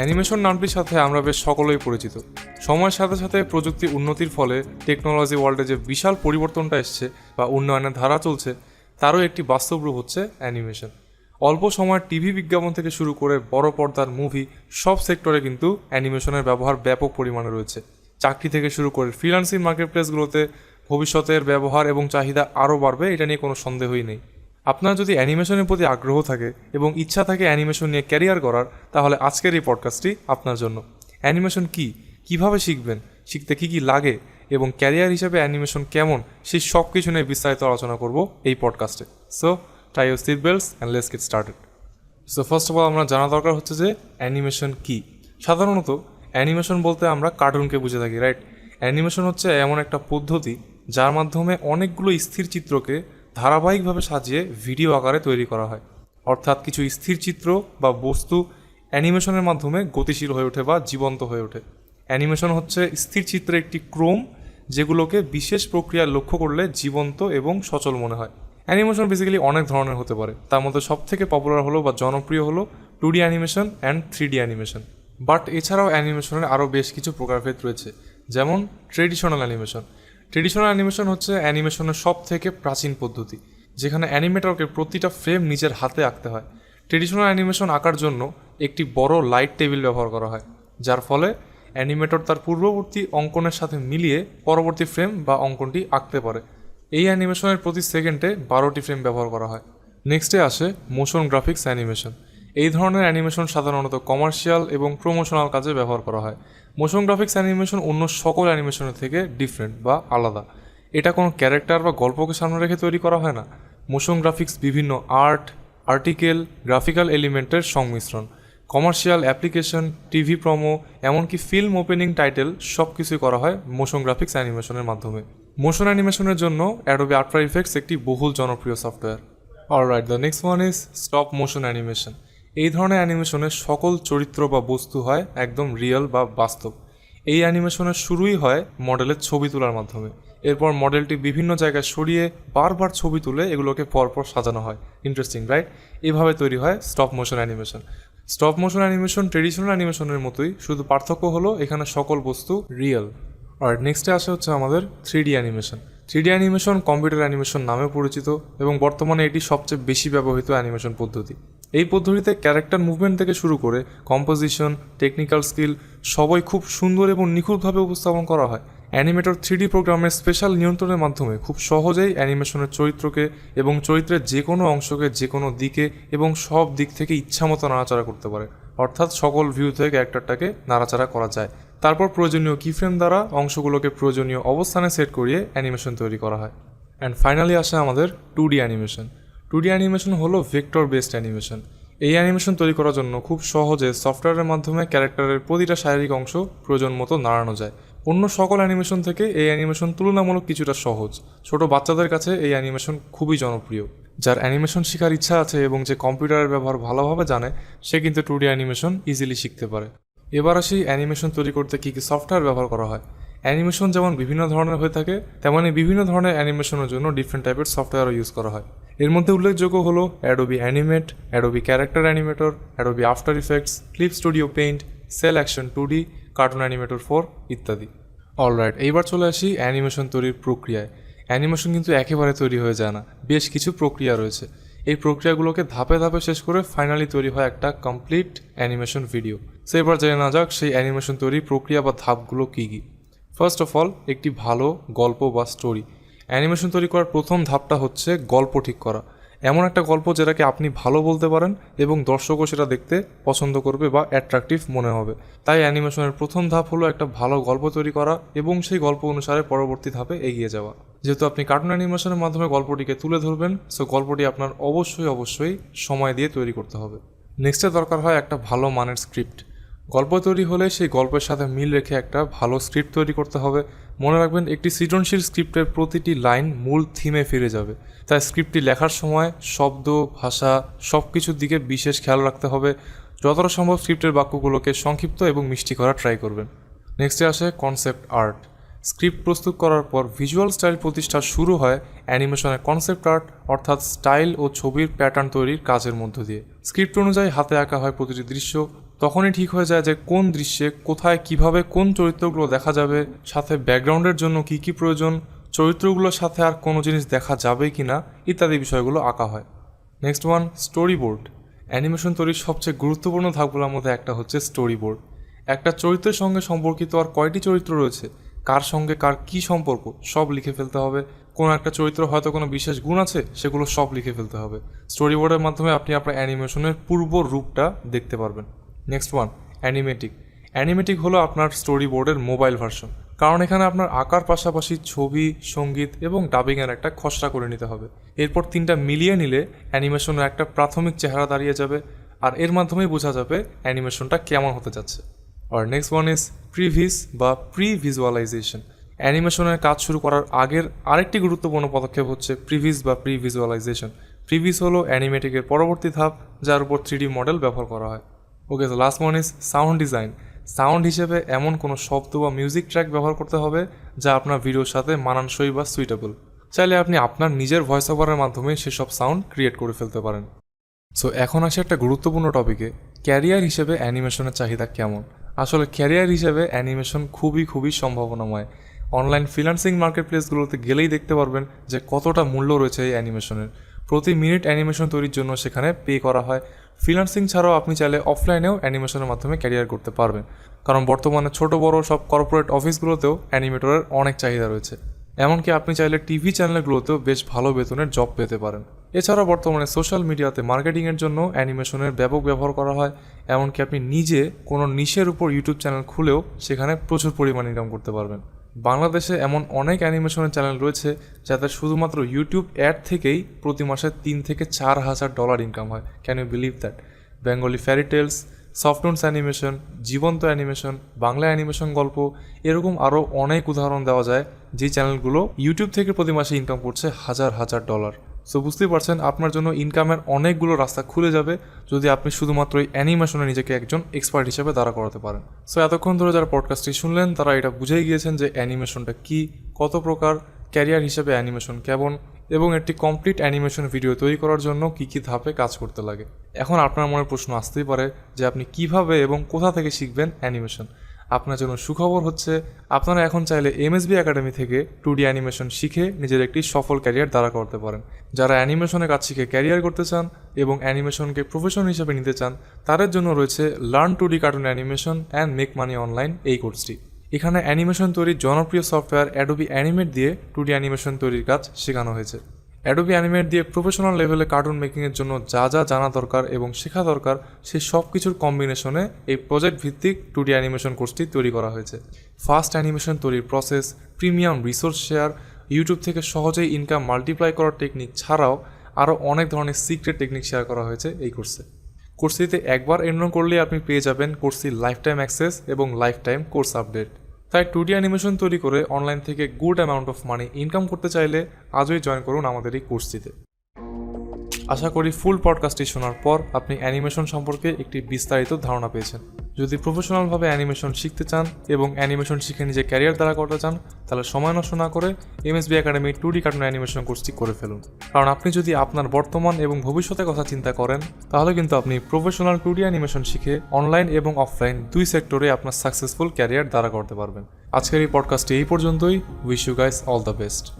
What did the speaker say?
Animation নামটির সাথে আমরা বেশ সকলেই পরিচিত। সময়ের সাথে সাথে প্রযুক্তি উন্নতির ফলে টেকনোলজি ওয়ার্ল্ডে যে বিশাল পরিবর্তনটা এসছে বা উন্নয়নের ধারা চলছে, তারও একটি বাস্তব রূপ হচ্ছে অ্যানিমেশন। অল্প সময় টিভি বিজ্ঞাপন থেকে শুরু করে বড় পর্দার মুভি, সব সেক্টরে কিন্তু অ্যানিমেশনের ব্যবহার ব্যাপক পরিমাণে রয়েছে। চাকরি থেকে শুরু করে ফ্রিলান্সিং মার্কেট প্লেসগুলোতে ভবিষ্যতের ব্যবহার এবং চাহিদা আরও বাড়বে, এটা নিয়ে কোনো সন্দেহই নেই। আপনার যদি অ্যানিমেশনের প্রতি আগ্রহ থাকে এবং ইচ্ছা থাকে অ্যানিমেশন নিয়ে ক্যারিয়ার করার তাহলে আজকের এই পডকাস্টটি আপনার জন্য। অ্যানিমেশন কি? কীভাবে শিখবেন? শিখতে কি কি লাগে? এবং ক্যারিয়ার হিসেবে অ্যানিমেশন কেমন? সেই সব কিছু নিয়ে বিস্তারিত আলোচনা করব এই পডকাস্টে so try your seat belts and let's get started so first of all আমরা জানা দরকার হচ্ছে যে অ্যানিমেশন কি? সাধারণত অ্যানিমেশন বলতে আমরা কার্টুনকে বুঝে থাকি রাইট অ্যানিমেশন হচ্ছে এমন একটা পদ্ধতি যার মাধ্যমে অনেকগুলো স্থির চিত্রকে ধারাবাহিকভাবে সাজিয়ে ভিডিও আকারে তৈরি করা হয়। অর্থাৎ কিছু স্থির চিত্র বা বস্তু অ্যানিমেশনের মাধ্যমে গতিশীল হয়ে ওঠে বা জীবন্ত হয়ে ওঠে। অ্যানিমেশন হচ্ছে স্থির চিত্রের একটি ক্রম যেগুলোকে বিশেষ প্রক্রিয়া লক্ষ্য করলে জীবন্ত এবং সচল মনে হয়। অ্যানিমেশন বেসিক্যালি অনেক ধরনের হতে পারে। তার মধ্যে সব থেকে পপুলার হলো বা জনপ্রিয় হলো two D animation and three D animation. But এছাড়াও অ্যানিমেশনের আরও বেশ কিছু প্রকারভেদ রয়েছে, যেমন ট্রেডিশনাল অ্যানিমেশন। ট্রেডিশনাল অ্যানিমেশন হচ্ছে অ্যানিমেশনের সব থেকে প্রাচীন পদ্ধতি, যেখানে অ্যানিমেটরকে প্রতিটা ফ্রেম নিজের হাতে আঁকতে হয়। ট্রেডিশনাল অ্যানিমেশন আঁকার জন্য একটি বড় লাইট টেবিল ব্যবহার করা হয়, যার ফলে অ্যানিমেটর তার পূর্ববর্তী অঙ্কনের সাথে মিলিয়ে পরবর্তী ফ্রেম বা অঙ্কনটি আঁকতে পারে। এই অ্যানিমেশনের প্রতি সেকেন্ডে বারোটি ফ্রেম ব্যবহার করা হয়। নেক্সটে আসে মোশন গ্রাফিক্স অ্যানিমেশন এই ধরনের অ্যানিমেশন সাধারণত কমার্শিয়াল এবং প্রমোশনাল কাজে ব্যবহার করা হয়। মোশন গ্রাফিক্স অ্যানিমেশন অন্য সকল অ্যানিমেশনের থেকে ডিফারেন্ট বা আলাদা। এটা কোনো ক্যারেক্টার বা গল্পকে সামনে রেখে তৈরি করা হয় না। মোশন গ্রাফিক্স বিভিন্ন আর্ট আর্টিকেল গ্রাফিক্যাল এলিমেন্টের সংমিশ্রণ। কমার্শিয়াল অ্যাপ্লিকেশন টিভি প্রমো এমনকি ফিল্ম ওপেনিং টাইটেল সব কিছুই করা হয় মোশন গ্রাফিক্স অ্যানিমেশনের মাধ্যমে। মোশন অ্যানিমেশনের জন্য অ্যাডোবি আফটার ইফেক্টস একটি বহুল জনপ্রিয় software alright the next one is stop motion animation এই ধরনের অ্যানিমেশনের সকল চরিত্র বা বস্তু হয় একদম রিয়েল বা বাস্তব। এই অ্যানিমেশনের শুরুই হয় মডেলের ছবি তোলার মাধ্যমে। এরপর মডেলটি বিভিন্ন জায়গায় সরিয়ে বারবার ছবি তুলে এগুলোকে পরপর সাজানো হয়। ইন্টারেস্টিং রাইট এভাবে তৈরি হয় stop motion animation. Stop motion animation traditional অ্যানিমেশনের মতোই, শুধু পার্থক্য হলো এখানে সকল বস্তু রিয়েল আর নেক্সটে আসে হচ্ছে আমাদের three animation. Three animation computer animation নামে পরিচিত এবং বর্তমানে এটি সবচেয়ে বেশি ব্যবহৃত অ্যানিমেশন পদ্ধতি। এই পদ্ধতিতে ক্যারেক্টার মুভমেন্ট থেকে শুরু করে কম্পোজিশন টেকনিক্যাল স্কিল সবই খুব সুন্দর এবং নিখুঁতভাবে উপস্থাপন করা হয়। অ্যানিমেটর থ্রি প্রোগ্রামের স্পেশাল নিয়ন্ত্রণের মাধ্যমে খুব সহজেই অ্যানিমেশনের চরিত্রকে এবং চরিত্রের যে কোনো অংশকে, যে কোনো দিকে এবং সব দিক থেকে ইচ্ছামতো নাড়াচাড়া করতে পারে। অর্থাৎ সকল ভিউ থেকে ক্যারেক্টারটাকে নাড়াচাড়া করা যায়। তারপর প্রয়োজনীয় কিফ্রেম দ্বারা অংশগুলোকে প্রয়োজনীয় অবস্থানে সেট করিয়ে অ্যানিমেশন তৈরি করা হয়। অ্যান্ড ফাইনালি আসে আমাদের two D animation two D animation হলো ভেক্টর বেসড অ্যানিমেশন এই অ্যানিমেশন তৈরি করার জন্য খুব সহজে সফটওয়্যারের মাধ্যমে ক্যারেক্টারের প্রতিটা শারীরিক অংশ প্রয়োজন মতো নাড়ানো যায়। অন্য সকল অ্যানিমেশন থেকে এই অ্যানিমেশন তুলনামূলক কিছুটা সহজ। ছোট বাচ্চাদের কাছে এই অ্যানিমেশন খুবই জনপ্রিয়। যার অ্যানিমেশন শেখার ইচ্ছা আছে এবং যে কম্পিউটারের ব্যবহার ভালোভাবে জানে, সে কিন্তু টু ডি অ্যানিমেশন ইজিলি শিখতে পারে। এবার আসি অ্যানিমেশন তৈরি করতে কী কী সফটওয়্যার ব্যবহার করা হয়। অ্যানিমেশন যেমন বিভিন্ন ধরনের হয়ে থাকে তেমনই বিভিন্ন ধরনের অ্যানিমেশনের জন্য ডিফারেন্ট টাইপের সফটওয়্যারও ইউজ করা হয়। এর মধ্যে উল্লেখযোগ্য হলো Adobe animate Adobe character animator Adobe after effects clip studio paint cel action two D cartoon animator four ইত্যাদি। অলরাইট এইবার চলে আসি অ্যানিমেশন তৈরির প্রক্রিয়ায়। অ্যানিমেশন কিন্তু একেবারে তৈরি হয়ে যায় না, বেশ কিছু প্রক্রিয়া রয়েছে। এই প্রক্রিয়াগুলোকে ধাপে ধাপে শেষ করে ফাইনালি তৈরি হয় একটা কমপ্লিট অ্যানিমেশন ভিডিও সো এবার জেনে না যাক সেই অ্যানিমেশন তৈরির প্রক্রিয়া বা ধাপগুলো কী কী। ফার্স্ট অফ অল একটি ভালো গল্প বা স্টোরি অ্যানিমেশন তৈরি করার প্রথম ধাপটা হচ্ছে গল্প ঠিক করা। এমন একটা গল্প যেটাকে আপনি ভালো বলতে পারেন এবং দর্শকও সেটা দেখতে পছন্দ করবে বা অ্যাট্রাকটিভ মনে হবে। তাই অ্যানিমেশনের প্রথম ধাপ হলো একটা ভালো গল্প তৈরি করা এবং সেই গল্প অনুসারে পরবর্তী ধাপে এগিয়ে যাওয়া। যেহেতু আপনি কার্টুন অ্যানিমেশনের মাধ্যমে গল্পটিকে তুলে ধরবেন সো গল্পটি আপনার অবশ্যই অবশ্যই সময় দিয়ে তৈরি করতে হবে। নেক্সটে দরকার হয় একটা ভালো মানের স্ক্রিপ্ট গল্প তৈরি হলে সেই গল্পের সাথে মিল রেখে একটা ভালো স্ক্রিপ্ট তৈরি করতে হবে। মনে রাখবেন, একটি সৃজনশীল স্ক্রিপ্টের প্রতিটি লাইন মূল থিমে ফিরে যাবে। তাই স্ক্রিপ্টটি লেখার সময় শব্দ, ভাষা সব কিছুর দিকে বিশেষ খেয়াল রাখতে হবে। যতটা সম্ভব স্ক্রিপ্টের বাক্যগুলোকে সংক্ষিপ্ত এবং মিষ্টি করা ট্রাই করবেন। নেক্সটে আসে কনসেপ্ট আর্ট স্ক্রিপ্ট প্রস্তুত করার পর ভিজুয়াল স্টাইল প্রতিষ্ঠা শুরু হয় অ্যানিমেশনের কনসেপ্ট আর্ট অর্থাৎ স্টাইল ও ছবির প্যাটার্ন তৈরির কাজের মধ্য দিয়ে। স্ক্রিপ্ট অনুযায়ী হাতে আঁকা হয় প্রতিটি দৃশ্য তখনই ঠিক হয়ে যায় যে কোন দৃশ্যে, কোথায়, কীভাবে কোন চরিত্রগুলো দেখা যাবে, সাথে ব্যাকগ্রাউন্ডের জন্য কি কি প্রয়োজন, চরিত্রগুলোর সাথে আর কোনো জিনিস দেখা যাবে কি না, ইত্যাদি বিষয়গুলো আঁকা হয়। Next one storyboard animation তৈরির সবচেয়ে গুরুত্বপূর্ণ ধাপগুলোর মধ্যে একটা হচ্ছে স্টোরি বোর্ড একটা চরিত্রের সঙ্গে সম্পর্কিত আর কয়টি চরিত্র রয়েছে, কার সঙ্গে কার কি সম্পর্ক, সব লিখে ফেলতে হবে। কোনো একটা চরিত্র হয়তো কোনো বিশেষ গুণ আছে, সেগুলো সব লিখে ফেলতে হবে। স্টোরি বোর্ডের মাধ্যমে আপনি আপনার অ্যানিমেশনের পূর্ব রূপটা দেখতে পারবেন। নেক্সট ওয়ান অ্যানিমেটিক অ্যানিমেটিক হলো আপনার স্টোরি বোর্ডের মোবাইল ভার্সন কারণ এখানে আপনার আঁকার পাশাপাশি ছবি, সংগীত এবং ডাবিংয়ের একটা খসড়া করে নিতে হবে। এরপর তিনটা মিলিয়ে নিলে অ্যানিমেশনের একটা প্রাথমিক চেহারা দাঁড়িয়ে যাবে আর এর মাধ্যমেই বোঝা যাবে অ্যানিমেশনটা কেমন হতে যাচ্ছে। আর নেক্সট ওয়ান ইজ প্রিভিস বা প্রি ভিজুয়ালাইজেশন অ্যানিমেশনের কাজ শুরু করার আগের আরেকটি গুরুত্বপূর্ণ পদক্ষেপ হচ্ছে প্রিভিস বা প্রি ভিজুয়ালাইজেশন প্রিভিস হলো অ্যানিমেটিকের পরবর্তী ধাপ, যার উপর থ্রি মডেল ব্যবহার করা হয়। ওকে তো last one is sound design sound হিসেবে এমন কোনো শব্দ বা মিউজিক ট্র্যাক ব্যবহার করতে হবে যা আপনার ভিডিওর সাথে মানানসই বা সুইটেবল চাইলে আপনি আপনার নিজের ভয়েস ওভারের মাধ্যমে সেসব সাউন্ড ক্রিয়েট করে ফেলতে পারেন। সো এখন আসে একটা গুরুত্বপূর্ণ টপিকে ক্যারিয়ার হিসেবে অ্যানিমেশনের চাহিদা কেমন? আসলে ক্যারিয়ার হিসেবে অ্যানিমেশন খুবই খুবই সম্ভাবনাময়। অনলাইন ফ্রিল্যান্সিং মার্কেট প্লেসগুলোতে গেলেই দেখতে পারবেন যে কতটা মূল্য রয়েছে এই অ্যানিমেশনের প্রতি মিনিট অ্যানিমেশন তৈরির জন্য সেখানে পে করা হয়। ফ্রিল্যান্সিং ছাড়াও আপনি চাইলে অফলাইনেও অ্যানিমেশনের মাধ্যমে ক্যারিয়ার করতে পারবেন। কারণ বর্তমানে ছোট, বড় সব কর্পোরেট অফিসগুলোতেও অ্যানিমেটরের অনেক চাহিদা রয়েছে। এমনকি আপনি চাইলে টিভি চ্যানেলগুলোতেও বেশ ভালো বেতনের জব পেতে পারেন। এছাড়াও বর্তমানে সোশ্যাল মিডিয়াতে মার্কেটিংয়ের জন্য অ্যানিমেশনের ব্যাপক ব্যবহার করা হয়। এমনকি আপনি নিজে কোনো নিশের উপর ইউটিউব চ্যানেল খুলেও সেখানে প্রচুর পরিমাণ ইনকাম করতে পারবেন। বাংলাদেশে এমন অনেক অ্যানিমেশনের চ্যানেল রয়েছে যাতে শুধুমাত্র ইউটিউব অ্যাড থেকেই প্রতি মাসে তিন থেকে চার হাজার ডলার ইনকাম হয়। Can you believe that Bengali fairy tales animation জীবন্ত অ্যানিমেশন বাংলা অ্যানিমেশন গল্প, এরকম আরও অনেক উদাহরণ দেওয়া যায় যে চ্যানেলগুলো ইউটিউব থেকে প্রতি মাসে ইনকাম করছে হাজার হাজার ডলার। সো বুঝতেই পারছেন, আপনার জন্য ইনকামের অনেকগুলো রাস্তা খুলে যাবে যদি আপনি শুধুমাত্র এই অ্যানিমেশনে নিজেকে একজন এক্সপার্ট হিসেবে দাঁড়া করাতে পারেন। সো এতক্ষণ ধরে যারা পডকাস্টটি শুনলেন, তারা এটা বুঝেই গিয়েছেন যে অ্যানিমেশনটা কি, কত প্রকার ক্যারিয়ার হিসেবে অ্যানিমেশন কেমন এবং একটি কমপ্লিট অ্যানিমেশন ভিডিও তৈরি করার জন্য কী কী ধাপে কাজ করতে লাগে। এখন আপনার মনে প্রশ্ন আসতেই পারে যে আপনি কীভাবে এবং কোথা থেকে শিখবেন অ্যানিমেশন আপনার জন্য সুখবর হচ্ছে, আপনারা এখন চাইলে এমএসবি একাডেমি থেকে টু ডি অ্যানিমেশন শিখে নিজের একটি সফল ক্যারিয়ার দাঁড়া করতে পারেন। যারা অ্যানিমেশনের কাজ শিখে ক্যারিয়ার করতে চান এবং অ্যানিমেশনকে প্রফেশন হিসেবে নিতে চান, তাদের জন্য রয়েছে learn two D cartoon animation and make money online এই কোর্সটি এখানে অ্যানিমেশন তৈরির জনপ্রিয় সফটওয়্যার অ্যাডোবি অ্যানিমেট দিয়ে টু ডি অ্যানিমেশন তৈরির কাজ শেখানো হয়েছে। অ্যাডোবি অ্যানিমেট দিয়ে প্রফেশনাল লেভেলে কার্টুন মেকিংয়ের জন্য যা যা জানা দরকার এবং শেখা দরকার, সেই সব কিছুর কম্বিনেশনে এই প্রজেক্ট ভিত্তিক টু ডি অ্যানিমেশন কোর্সটি তৈরি করা হয়েছে। ফাস্ট অ্যানিমেশন তৈরির process premium resource share YouTube থেকে সহজেই ইনকাম মাল্টিপ্লাই করার টেকনিক ছাড়াও আরও অনেক ধরনের সিক্রেট টেকনিক শেয়ার করা হয়েছে এই কোর্সে কোর্সটিতে একবার এনরোল করলে আপনি পেয়ে যাবেন কোর্সটির লাইফ টাইম অ্যাক্সেস এবং লাইফ টাইম কোর্স আপডেট তাই টুডি অ্যানিমেশন তৈরি করে অনলাইন থেকে good amount of money income করতে চাইলে আজই জয়েন করুন আমাদের এই কোর্সটিতে। আশা করি ফুল পডকাস্টটি শোনার পর আপনি অ্যানিমেশন সম্পর্কে একটি বিস্তারিত ধারণা পেয়েছেন। যদি প্রফেশনালভাবে অ্যানিমেশন শিখতে চান এবং অ্যানিমেশন শিখে নিজে ক্যারিয়ার দ্বারা করতে চান, তাহলে সময় নষ্ট না করে MSB academy two D cartoon animation কোর্সটি করে ফেলুন। কারণ আপনি যদি আপনার বর্তমান এবং ভবিষ্যতের কথা চিন্তা করেন, তাহলে কিন্তু আপনি প্রফেশনাল টু ডি অ্যানিমেশন শিখে অনলাইন এবং অফলাইন দুই সেক্টরে আপনার সাকসেসফুল ক্যারিয়ার দ্বারা করতে পারবেন। আজকের এই পডকাস্টটি এই পর্যন্তই। Wish you guys all the best